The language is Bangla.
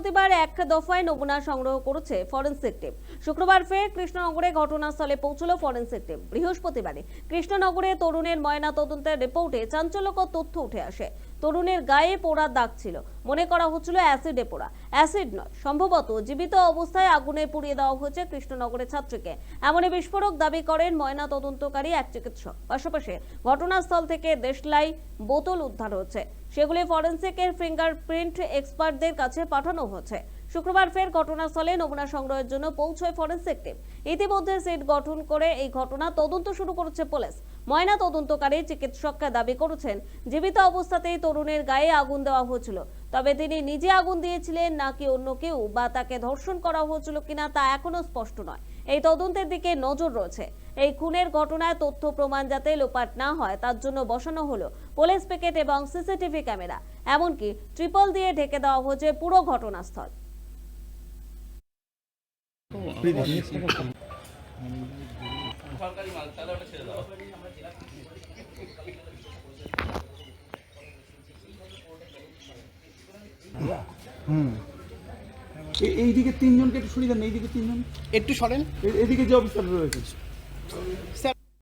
বৃহস্পতিবার এক দফায় নমুনা সংগ্রহ করেছে ফরেনসিক টিম। শুক্রবার ফের কৃষ্ণনগরে ঘটনাস্থলে পৌঁছল ফরেনসিক টিম। বৃহস্পতিবারে কৃষ্ণনগরে তরুণের ময়না তদন্তের রিপোর্টে চাঞ্চল্যকর তথ্য উঠে আসে। তরুণের গায়ে পোড়া দাগ ছিল। মনে করা হচ্ছিল অ্যাসিডে পোড়া। অ্যাসিড নয়, সম্ভবত জীবিত অবস্থায় আগুনে পুড়িয়ে দেওয়া হয়েছে কৃষ্ণনগরের ছাত্রীকে। এমনই বিস্ফোরক দাবি করেন ময়না তদন্তকারী এক চিকিৎসক। পাশাপাশি ঘটনাস্থল থেকে দেশলাই বোতল উদ্ধার হচ্ছে সেগুলি ফরেন্সিকের ফিঙ্গারপ্রিন্ট এক্সপার্টদের কাছে পাঠানো হচ্ছে শুক্রবার ফের ঘটনাস্থলে নমুনা সংগ্রহের জন্য পৌঁছয় ফরেন্সিক টিম। ইতিমধ্যে সিট গঠন করে এই ঘটনা তদন্ত শুরু করেছে পুলিশ। ময়না তদন্তকারী চিকিৎসককে দাবি করেছেন, জীবিত অবস্থাতেই তরুণের গায়ে আগুন দেওয়া হয়েছিল। তবে তিনি নিজে আগুন দিয়েছিলেন, নাকি অন্য কেউ, বা তাকে ধর্ষণ করা হয়েছিল কিনা তা এখনও স্পষ্ট নয়। এই তদন্তের দিকে নজর রয়েছে। এই খুনের ঘটনায় তথ্য প্রমাণ যাতে লোপাট না হয়, তার জন্য বসানো হলো পুলিশ পিকেট এবং সিসিটিভি ক্যামেরা। এমনকি ট্রিপল দিয়ে ঢেকে দেওয়া হয়েছে পুরো ঘটনাস্থল। এইদিকে তিনজনকে একটু সরিয়ে দেন এইদিকে তিনজন। একটু সরেন। এদিকে যে অফিসার রয়েছে। স্যার